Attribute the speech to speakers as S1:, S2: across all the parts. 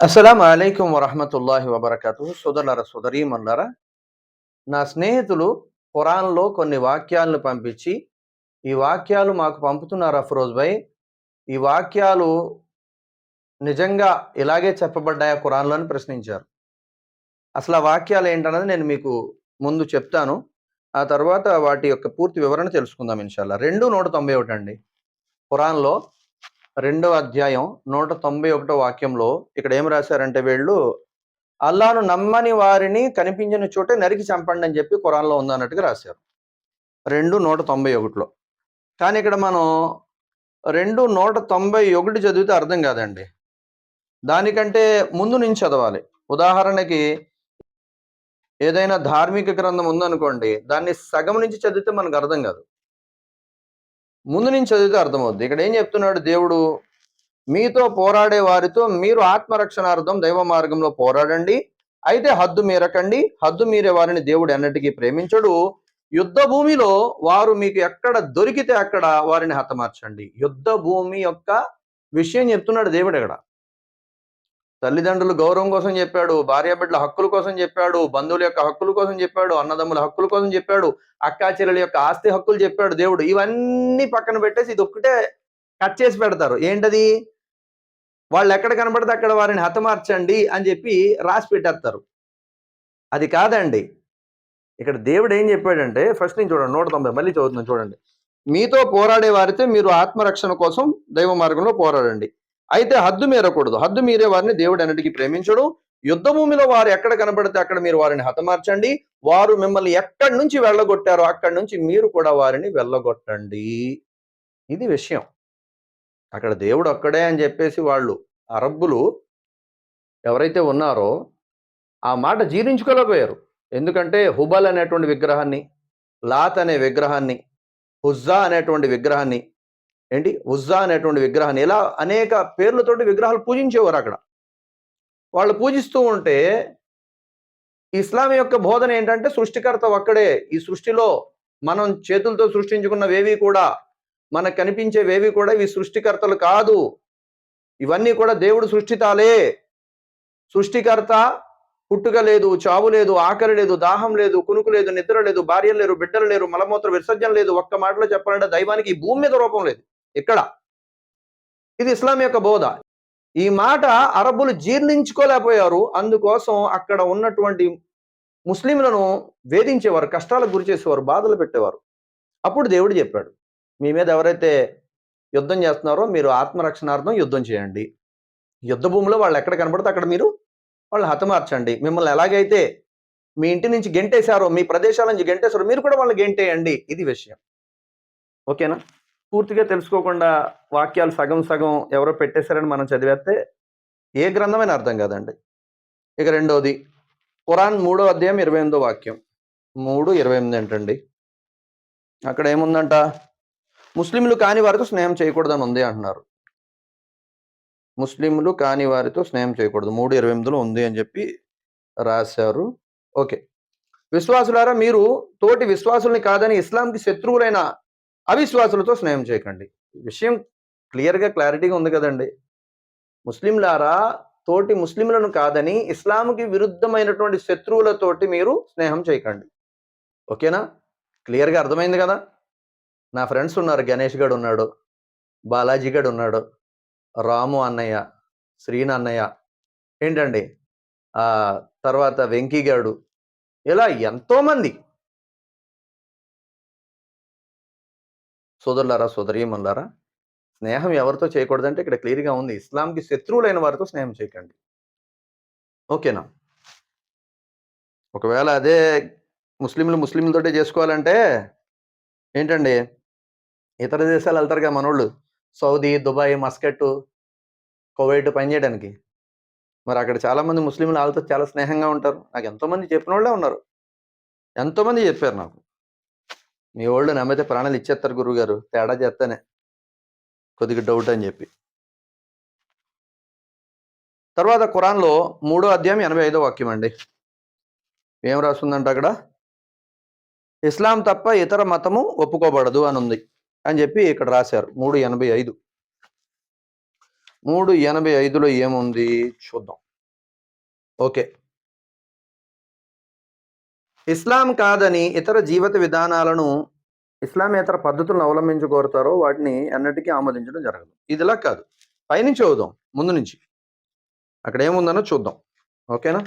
S1: అస్సలం అలైకుం వరహమతుల్లాహి వబర్కతు. సోదరులారా సోదరీమన్లారా నా స్నేహితులు ఖురాన్లో కొన్ని వాక్యాలను పంపించి ఈ వాక్యాలు మాకు పంపుతున్నారు అఫ్రోజ్ భాయ్? ఈ వాక్యాలు నిజంగా ఇలాగే చెప్పబడ్డాయా ఖురాన్లో అని ప్రశ్నించారు. అసలు ఆ వాక్యాలు ఏంటన్నది నేను మీకు ముందు చెప్తాను. ఆ తర్వాత వాటి యొక్క పూర్తి వివరణ తెలుసుకుందాం ఇన్షాల్లా. రెండు నూట తొంభై ఒకటి అండి. ఖురాన్లో రెండవ అధ్యాయం నూట తొంభై ఒకటో వాక్యంలో ఇక్కడ ఏం రాశారంటే వీళ్ళు అల్లాను నమ్మని వారిని కనిపించిన చోటే నరికి చంపండి అని చెప్పి ఉంది ఉందన్నట్టుగా రాశారు. రెండు నూట తొంభై ఒకటిలో. కానీ ఇక్కడ మనం రెండు నూట తొంభై ఒకటి చదివితే అర్థం కాదండి. దానికంటే ముందు నుంచి చదవాలి. ఉదాహరణకి ఏదైనా ధార్మిక గ్రంథం ఉందనుకోండి దాన్ని సగం నుంచి చదివితే మనకు అర్థం కాదు. ముందు నుంచి చదివితే అర్థమవుద్ది. ఇక్కడ ఏం చెప్తున్నాడు దేవుడు? మీతో పోరాడే వారితో మీరు ఆత్మరక్షణార్థం దైవ మార్గంలో పోరాడండి. అయితే హద్దు మీరకండి. హద్దు మీరే వారిని దేవుడు ఎన్నటికీ ప్రేమించడు. యుద్ధ భూమిలో వారు మీకు ఎక్కడ దొరికితే అక్కడ వారిని హతమార్చండి. యుద్ధ భూమి యొక్క విషయం చెప్తున్నాడు దేవుడు ఇక్కడ. తల్లిదండ్రులు గౌరవం కోసం చెప్పాడు భార్యాబిడ్డల హక్కుల కోసం చెప్పాడు బంధువుల యొక్క హక్కుల కోసం చెప్పాడు అన్నదమ్ముల హక్కుల కోసం చెప్పాడు అక్కా చెల్లెల యొక్క ఆస్తి హక్కులు చెప్పాడు దేవుడు. ఇవన్నీ పక్కన పెట్టేసి ఇది ఒక్కటే కట్ చేసి పెడతారు. ఏంటది? వాళ్ళు ఎక్కడ కనబడితే అక్కడ వారిని హతమార్చండి అని చెప్పి రాసి పెట్టేస్తారు. అది కాదండి. ఇక్కడ దేవుడు ఏం చెప్పాడంటే ఫస్ట్ నేను చూడండి నూట తొంభై మళ్ళీ చదువుతున్నాను చూడండి. మీతో పోరాడే వారితో మీరు ఆత్మరక్షణ కోసం దైవ మార్గంలో పోరాడండి. అయితే హద్దు మీరకూడదు. హద్దు మీరే వారిని దేవుడు అన్నిటికీ ప్రేమించడు. యుద్ధ భూమిలో వారు ఎక్కడ కనబడితే అక్కడ మీరు వారిని హతమార్చండి. వారు మిమ్మల్ని ఎక్కడి నుంచి వెళ్ళగొట్టారో అక్కడి నుంచి మీరు కూడా వారిని వెళ్ళగొట్టండి. ఇది విషయం. అక్కడ దేవుడు ఒక్కడే అని చెప్పేసి వాళ్ళు అరబ్బులు ఎవరైతే ఉన్నారో ఆ మాట జీర్ణించుకోలేకపోయారు. ఎందుకంటే హుబల్ అనేటువంటి విగ్రహాన్ని లాత్ అనే విగ్రహాన్ని హుజ్జా అనేటువంటి విగ్రహాన్ని ఏంటి? ఉజ్జా అనేటువంటి విగ్రహాన్ని. ఇలా అనేక పేర్లతోటి విగ్రహాలు పూజించేవారు అక్కడ. వాళ్ళు పూజిస్తూ ఉంటే ఇస్లాం యొక్క బోధన ఏంటంటే సృష్టికర్త ఒక్కడే. ఈ సృష్టిలో మనం చేతులతో సృష్టించుకున్నవేవి కూడా మనకు కనిపించేవేవి కూడా ఇవి సృష్టికర్తలు కాదు. ఇవన్నీ కూడా దేవుడు సృష్టితాలే. సృష్టికర్త పుట్టుక లేదు చావు లేదు ఆకలి లేదు దాహం లేదు కునుకు లేదు నిద్ర లేదు భార్యలు లేరు బిడ్డలు లేరు మలమూత్ర విసర్జన లేదు. ఒక్క మాటలో చెప్పాలంటే దైవానికి ఈ భూమి మీద రూపం లేదు. ఇక్కడ. ఇది ఇస్లాం యొక్క బోధ. ఈ మాట అరబ్బులు జీర్ణించుకోలేకపోయారు. అందుకోసం అక్కడ ఉన్నటువంటి ముస్లింలను వేధించేవారు కష్టాలకు గురి చేసేవారు బాధలు పెట్టేవారు. అప్పుడు దేవుడు చెప్పాడు మీ మీద ఎవరైతే యుద్ధం చేస్తున్నారో మీరు ఆత్మరక్షణార్థం యుద్ధం చేయండి. యుద్ధ భూమిలో వాళ్ళు ఎక్కడ కనబడితే అక్కడ మీరు వాళ్ళని హతమార్చండి. మిమ్మల్ని ఎలాగైతే మీ ఇంటి నుంచి గెంటేశారో మీ ప్రదేశాల నుంచి గెంటేశారో మీరు కూడా వాళ్ళని గెంటేయండి. ఇది విషయం. ఓకేనా? పూర్తిగా తెలుసుకోకుండా వాక్యాలు సగం సగం ఎవరో పెట్టేశారని మనం చదివేస్తే ఏ గ్రంథమైన అర్థం కాదండి. ఇక రెండోది ఖురాన్ మూడో అధ్యాయం ఇరవై ఎనిమిదో వాక్యం. మూడు ఇరవై ఎనిమిది ఏంటండి అక్కడ ఏముందంట? ముస్లింలు కాని వారితో స్నేహం చేయకూడదని ఉంది అంటున్నారు. ముస్లింలు కాని వారితో స్నేహం చేయకూడదు. మూడు ఇరవై ఎనిమిదిలో ఉంది అని చెప్పి రాశారు. ఓకే. విశ్వాసులారా మీరు తోటి విశ్వాసుల్ని కాదని ఇస్లాంకి శత్రువులైన అవిశ్వాసులతో స్నేహం చేయకండి. విషయం క్లియర్గా క్లారిటీగా ఉంది కదండి. ముస్లింలారా తోటి ముస్లింలను కాదని ఇస్లాంకి విరుద్ధమైనటువంటి శత్రువులతోటి మీరు స్నేహం చేయకండి. ఓకేనా? క్లియర్గా అర్థమైంది కదా? నా ఫ్రెండ్స్ ఉన్నారు గణేష్ గడ్ ఉన్నాడు బాలాజీ గడ్ ఉన్నాడు రాము అన్నయ్య శ్రీను అన్నయ్య. ఏంటండి? తర్వాత వెంకీ గాడు. ఇలా ఎంతోమంది సోదరులారా సోదరీమన్లారా స్నేహం ఎవరితో చేయకూడదంటే ఇక్కడ క్లియర్గా ఉంది. ఇస్లాంకి శత్రువులైన వారితో స్నేహం చేయకండి. ఓకేనా? ఒకవేళ అదే ముస్లింలు ముస్లింలతోటే చేసుకోవాలంటే ఏంటండి? ఇతర దేశాలు వెళ్తారుగా మనోళ్ళు. సౌదీ దుబాయ్ మస్కట్ కువైట్ పనిచేయడానికి మరి అక్కడ చాలామంది ముస్లింలు వాళ్ళతో చాలా స్నేహంగా ఉంటారు. నాకు ఎంతోమంది చెప్పిన వాళ్ళే ఉన్నారు. ఎంతోమంది చెప్పారు నాకు. మీ వాళ్ళు నమ్మితే ప్రాణాలు ఇచ్చేస్తారు గురువు గారు తేడా చేస్తానే. కొద్దిగా డౌట్ అని చెప్పి. తర్వాత ఖురాన్లో మూడో అధ్యాయం ఎనభై ఐదో వాక్యం అండి. ఏం రాస్తుందంట అక్కడ? ఇస్లాం తప్ప ఇతర మతము ఒప్పుకోబడదు అని ఉంది అని చెప్పి ఇక్కడ రాశారు. మూడు ఎనభై ఐదు. మూడు ఎనభై ఐదులో ఏముంది? చూద్దాం. ఓకే. ఇస్లాం కాదని ఇతర జీవిత విధానాలను ఇస్లామేతర పద్ధతులను అవలంబించగోరుతారో వాటిని ఎన్నటికీ ఆమోదించడం జరగదు. ఇదిలా కాదు. పైనుంచి చదువుదాం. ముందు నుంచి. అక్కడ ఏముందనో చూద్దాం. ఓకేనా?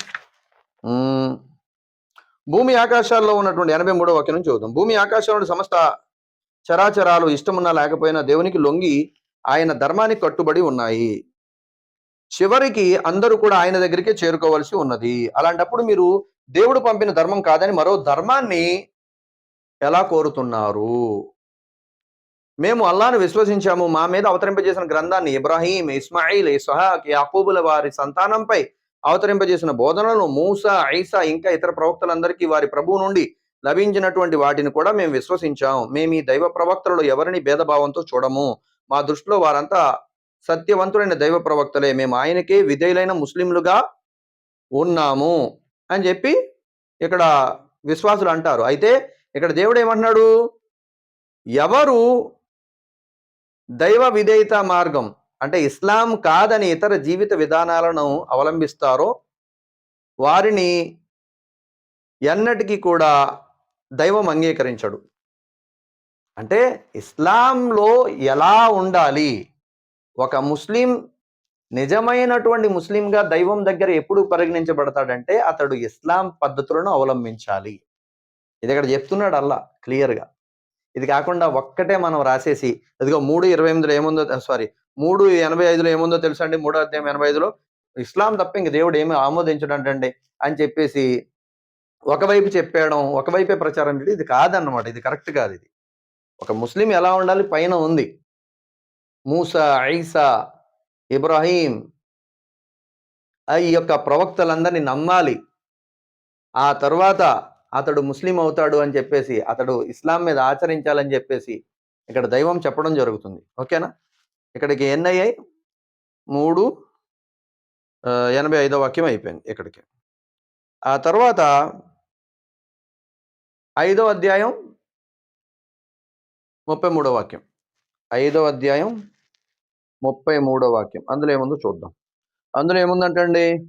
S1: భూమి ఆకాశాల్లో ఉన్నటువంటి ఎనభై మూడో వాక్యం నుంచి చూద్దాం భూమి ఆకాశంలో సమస్త చరాచరాలు ఇష్టమున్నా లేకపోయినా దేవునికి లొంగి ఆయన ధర్మానికి కట్టుబడి ఉన్నాయి. చివరికి అందరూ కూడా ఆయన దగ్గరికే చేరుకోవాల్సి ఉన్నది. అలాంటప్పుడు మీరు దేవుడు పంపిన ధర్మం కాదని మరో ధర్మాన్ని ఎలా కోరుతున్నారు? మేము అల్లాను విశ్వసించాము. మా మీద అవతరింపజేసిన గ్రంథాన్ని ఇబ్రాహీం ఇస్మాయిల్ ఇస్హాక్ యాకూబుల వారి సంతానంపై అవతరింపజేసిన బోధనలను మూసా ఐసా ఇంకా ఇతర ప్రవక్తలందరికీ వారి ప్రభువు నుండి లభించినటువంటి వాటిని కూడా మేము విశ్వసించాం. మేము ఈ దైవ ప్రవక్తలలో ఎవరిని భేదభావంతో చూడము? మా దృష్టిలో వారంతా సత్యవంతుడైన దైవ ప్రవక్తలే మేము ఆయనకే విధేయులైన ముస్లింలుగా ఉన్నాము అని చెప్పి ఇక్కడ విశ్వాసులు అంటారు. అయితే ఇక్కడ దేవుడు ఏమంటున్నాడు? ఎవరు దైవ విధేయత మార్గం అంటే ఇస్లాం కాదని ఇతర జీవిత విధానాలను అవలంబిస్తారో వారిని ఎన్నటికీ కూడా దైవం అంగీకరించడు. అంటే ఇస్లాంలో ఎలా ఉండాలి? ఒక ముస్లిం నిజమైనటువంటి ముస్లింగా దైవం దగ్గర ఎప్పుడు పరిగణించబడతాడంటే అతడు ఇస్లాం పద్ధతులను అవలంబించాలి. ఇది ఇక్కడ చెప్తున్నాడు అల్లా క్లియర్గా. ఇది కాకుండా ఒక్కటే మనం రాసేసి ఇదిగో మూడు ఇరవై ఎనిమిదిలో ఏముందో సారీ మూడు ఎనభై ఐదులో ఏముందో తెలుసా అండి? మూడో అధ్యాయం ఎనభై ఐదులో? ఇస్లాం తప్ప ఇంక దేవుడు ఏమి ఆమోదించడంటండి అని చెప్పేసి ఒకవైపు చెప్పేయడం ఒకవైపే ప్రచారం చేయడం ఇది కాదన్నమాట. ఇది కరెక్ట్ కాదు ఇది. ఒక ముస్లిం ఎలా ఉండాలి? పైన ఉంది. మూసా ఐసా ఇబ్రాహీం ఈ యొక్క ప్రవక్తలందరినీ నమ్మాలి. ఆ తర్వాత అతడు ముస్లిం అవుతాడు అని చెప్పేసి అతడు ఇస్లాం మీద ఆచరించాలని చెప్పేసి ఇక్కడ దైవం చెప్పడం జరుగుతుంది. ఓకేనా? ఇక్కడికి ఎన్ని అయ్యాయి మూడు ఎనభై ఐదో వాక్యం అయిపోయింది ఇక్కడికి. ఆ తర్వాత ఐదో అధ్యాయం ముప్పై మూడో వాక్యం. ఐదో అధ్యాయం ముప్పై మూడో వాక్యం. అందులో ఏముందో చూద్దాం. అందులో ఏముందంటండి?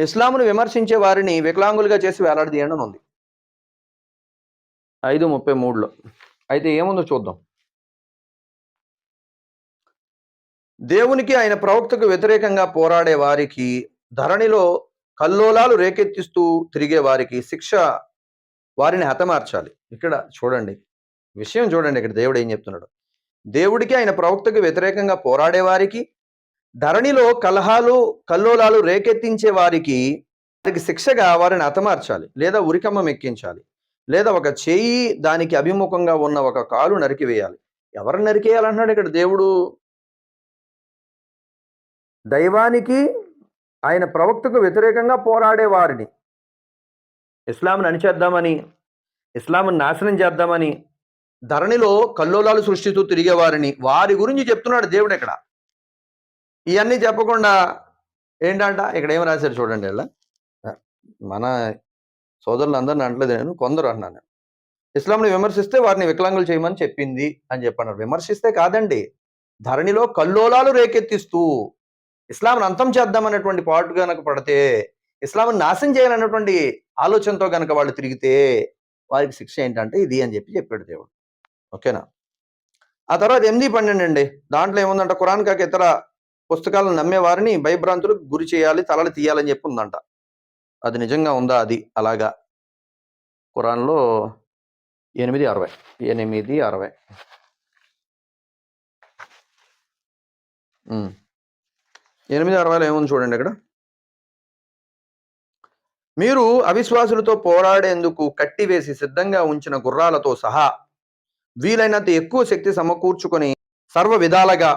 S1: ఇస్లామును విమర్శించే వారిని వికలాంగులుగా చేసి వేలాడదీయడం ఉంది. ఐదు ముప్పై మూడులో. అయితే ఏముందో చూద్దాం. దేవునికి ఆయన ప్రవక్తకు వ్యతిరేకంగా పోరాడే వారికి ధరణిలో కల్లోలాలు రేకెత్తిస్తూ తిరిగే వారికి శిక్ష వారిని హతమార్చాలి. ఇక్కడ చూడండి. విషయం చూడండి. ఇక్కడ దేవుడు ఏం చెప్తున్నాడు? దేవుడికి ఆయన ప్రవక్తకు వ్యతిరేకంగా పోరాడేవారికి ధరణిలో కలహాలు కల్లోలాలు రేకెత్తించే వారికి వారికి శిక్షగా వారిని హతమార్చాలి లేదా ఉరికమ్మం ఎక్కించాలి లేదా ఒక చేయి దానికి అభిముఖంగా ఉన్న ఒక కాలు నరికివేయాలి. ఎవరు నరికేయాలంటున్నాడు ఇక్కడ దేవుడు? దైవానికి ఆయన ప్రవక్తకు వ్యతిరేకంగా పోరాడే వారిని. ఇస్లాంను అణిచేద్దామని ఇస్లాంను నాశనం చేద్దామని ధరణిలో కల్లోలాలు సృష్టిస్తూ తిరిగేవారిని. వారి గురించి చెప్తున్నాడు దేవుడు ఇక్కడ. ఇవన్నీ చెప్పకుండా ఏంటంట? ఇక్కడ ఏం రాశారు చూడండి ఇలా మన సోదరులు అందరిని అంటలేదు నేను కొందరు అన్నాను ఇస్లాంని విమర్శిస్తే వారిని వికలాంగులు చేయమని చెప్పింది అని చెప్పన్నారు. విమర్శిస్తే కాదండి. ధరణిలో కల్లోలాలు రేకెత్తిస్తూ ఇస్లాంను అంతం చేద్దామనేటువంటి పాటు కనుక పడితే ఇస్లాంను నాశనం చేయాలన్నటువంటి ఆలోచనతో కనుక వాళ్ళు తిరిగితే వారికి శిక్ష ఏంటంటే ఇది అని చెప్పి చెప్పాడు దేవుడు. ఓకేనా? ఆ తర్వాత ఎనిమిది పన్నెండు అండి. దాంట్లో ఏముందంట? ఖురాన్ కాక ఇతర పుస్తకాలను నమ్మేవారిని భయభ్రాంతులకు గురి చేయాలి తలలు తీయాలని చెప్పి ఉందంట. అది నిజంగా ఉందా? అది అలాగా. ఖురాన్లో ఎనిమిది అరవై. ఎనిమిది అరవై. ఎనిమిది అరవైలో ఏముంది చూడండి ఇక్కడ మీరు అవిశ్వాసులతో పోరాడేందుకు కట్టివేసి సిద్ధంగా ఉంచిన గుర్రాలతో సహా వీలైనంత ఎక్కువ శక్తి సమకూర్చుకొని సర్వ విధాలుగా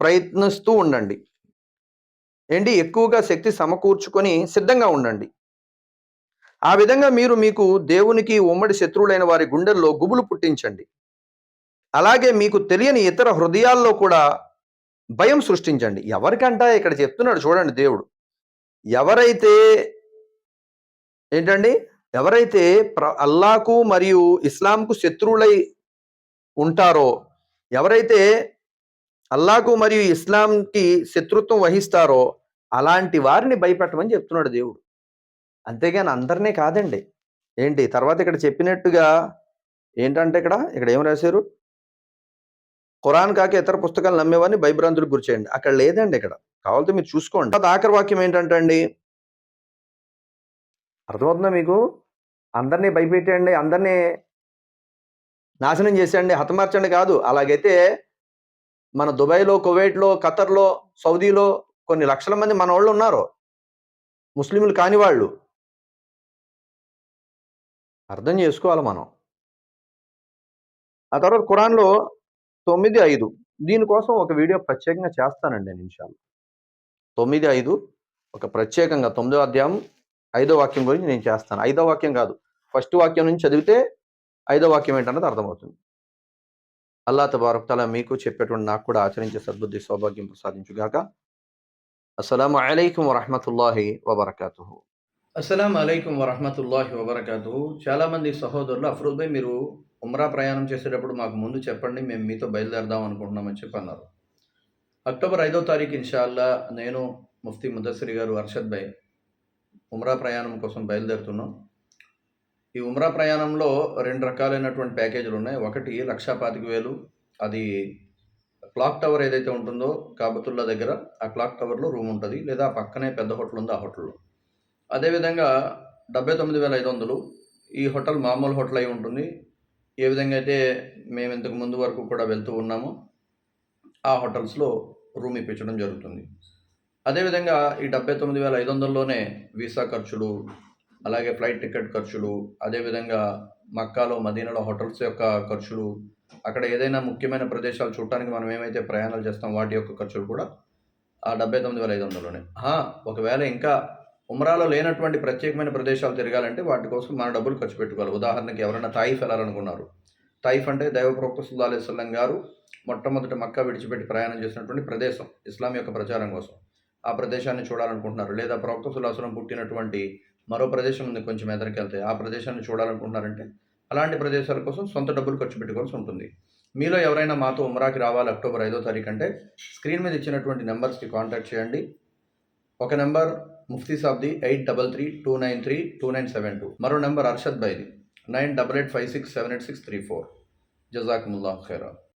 S1: ప్రయత్నిస్తూ ఉండండి. ఏంటి? ఎక్కువగా శక్తి సమకూర్చుకొని సిద్ధంగా ఉండండి. ఆ విధంగా మీరు మీకు దేవునికి ఉమ్మడి శత్రువులైన వారి గుండెల్లో గుబులు పుట్టించండి. అలాగే మీకు తెలియని ఇతర హృదయాల్లో కూడా భయం సృష్టించండి. ఎవరికంట ఇక్కడ చెప్తున్నాడు చూడండి దేవుడు. ఎవరైతే ఏంటండి? ఎవరైతే ప్ర అల్లాకు మరియు ఇస్లాంకు శత్రువులై ఉంటారో ఎవరైతే అల్లాకు మరియు ఇస్లాంకి శత్రుత్వం వహిస్తారో అలాంటి వారిని భయపెట్టమని చెప్తున్నాడు దేవుడు. అంతేగాని అందరినీ కాదండి. ఏంటి? తర్వాత ఇక్కడ చెప్పినట్టుగా ఏంటంటే ఇక్కడ ఇక్కడ ఏం రాశారు? ఖురాన్ కాక ఇతర పుస్తకాలు నమ్మేవాడిని భయభ్రాంతులకు గురిచేయండి. అక్కడ లేదండి ఇక్కడ. కావాలంటే మీరు చూసుకోండి. ఆఖరి వాక్యం ఏంటంటే అండి? అర్థమవుతుందా మీకు? అందరినీ భయపెట్టండి అందరినీ నాశనం చేసేయండి హతమార్చండి కాదు. అలాగైతే మన దుబాయ్లో కువైట్లో ఖతర్లో సౌదీలో కొన్ని లక్షల మంది మన వాళ్ళు ఉన్నారు. ముస్లింలు కాని వాళ్ళు. అర్థం చేసుకోవాలి మనం. ఆ తర్వాత ఖురాన్లో తొమ్మిది ఐదు. దీనికోసం ఒక వీడియో ప్రత్యేకంగా చేస్తానండి నేను ఇన్షాల్ తొమ్మిది ఐదు ఒక ప్రత్యేకంగా తొమ్మిదో అధ్యాయం ఐదో వాక్యం గురించి నేను చేస్తాను. ఐదో వాక్యం కాదు. ఫస్ట్ వాక్యం నుంచి చదివితే ఐదో వాక్యం ఏంటన్నది అర్థమవుతుంది. అల్లా తబారక్ తల మీకు చెప్పేటువంటి నాకు కూడా ఆచరించే సద్బుద్ధి సౌభాగ్యం ప్రసాదించుగాక అస్సలం అయికం వరహమతుల్లాహి వబర్కాతు అస్సలం అయికం వరహమతుల్లాహి వబర్కాతు చాలామంది సహోదరులు అఫ్రూద్ భాయ్ మీరు ఉమ్రా ప్రయాణం చేసేటప్పుడు మాకు ముందు చెప్పండి మేము మీతో బయలుదేరదాం అనుకుంటున్నామని చెప్పి అన్నారు. అక్టోబర్ ఐదో తారీఖు ఇన్షాల్లా నేను ముఫ్తీ ముదస్సరి గారు అర్షద్ భాయ్ ఉమ్రా ప్రయాణం కోసం బయలుదేరుతున్నాం. ఈ ఉమ్రా ప్రయాణంలో రెండు రకాలైనటువంటి ప్యాకేజీలు ఉన్నాయి. ఒకటి లక్షా పాతిక వేలు. అది క్లాక్ టవర్ ఏదైతే ఉంటుందో కాబతుల్లా దగ్గర ఆ క్లాక్ టవర్లో రూమ్ ఉంటుంది. లేదా పక్కనే పెద్ద హోటల్ ఉంది ఆ హోటల్లో. అదేవిధంగా డెబ్బై తొమ్మిది వేల ఐదు వందలు. ఈ హోటల్ మామూలు హోటల్ అయి ఉంటుంది. ఏ విధంగా అయితే మేము ఇంతకు ముందు వరకు కూడా వెళ్తూ ఉన్నామో ఆ హోటల్స్లో రూమ్ ఇప్పించడం జరుగుతుంది. అదేవిధంగా ఈ డెబ్బై తొమ్మిది వేల ఐదు వందల్లోనే వీసా ఖర్చులు అలాగే ఫ్లైట్ టికెట్ ఖర్చులు అదేవిధంగా మక్కాలో మదీనాలో హోటల్స్ యొక్క ఖర్చులు అక్కడ ఏదైనా ముఖ్యమైన ప్రదేశాలు చూడటానికి మనం ఏమైతే ప్రయాణాలు చేస్తాం వాటి యొక్క ఖర్చులు కూడా ఆ డెబ్బై తొమ్మిది వేల ఐదు వందలలోనే. ఒకవేళ ఇంకా ఉమరాలో లేనటువంటి ప్రత్యేకమైన ప్రదేశాలు తిరగాలంటే వాటి కోసం మన డబ్బులు ఖర్చు పెట్టుకోవాలి. ఉదాహరణకి ఎవరైనా తాయిఫ్ వెళ్ళాలనుకున్నారు. తాయిఫ్ అంటే దైవప్రవక్త సుల్లా అలైస్లం గారు మొట్టమొదటి మక్కా విడిచిపెట్టి ప్రయాణం చేసినటువంటి ప్రదేశం ఇస్లాం యొక్క ప్రచారం కోసం. ఆ ప్రదేశాన్ని చూడాలనుకుంటున్నారు. లేదా ప్రవక్త సుల్లాసనం పుట్టినటువంటి మరో ప్రదేశం ఉంది కొంచెం ఎదరికి వెళ్తే. ఆ ప్రదేశాన్ని చూడాలనుకుంటున్నారంటే అలాంటి ప్రదేశాల కోసం సొంత డబ్బులు ఖర్చు పెట్టుకోవాల్సి ఉంటుంది. మీలో ఎవరైనా మాతో ఉమరాకి రావాలి అక్టోబర్ ఐదో తారీఖు అంటే స్క్రీన్ మీద ఇచ్చినటువంటి నెంబర్స్కి కాంటాక్ట్ చేయండి. ఒక number Mufti సాబ్ది eight double three two nine three two nine seven two. మరో number Arshad by the nine double eight five six seven eight six three four. జజాకుముల్లా ఖైరా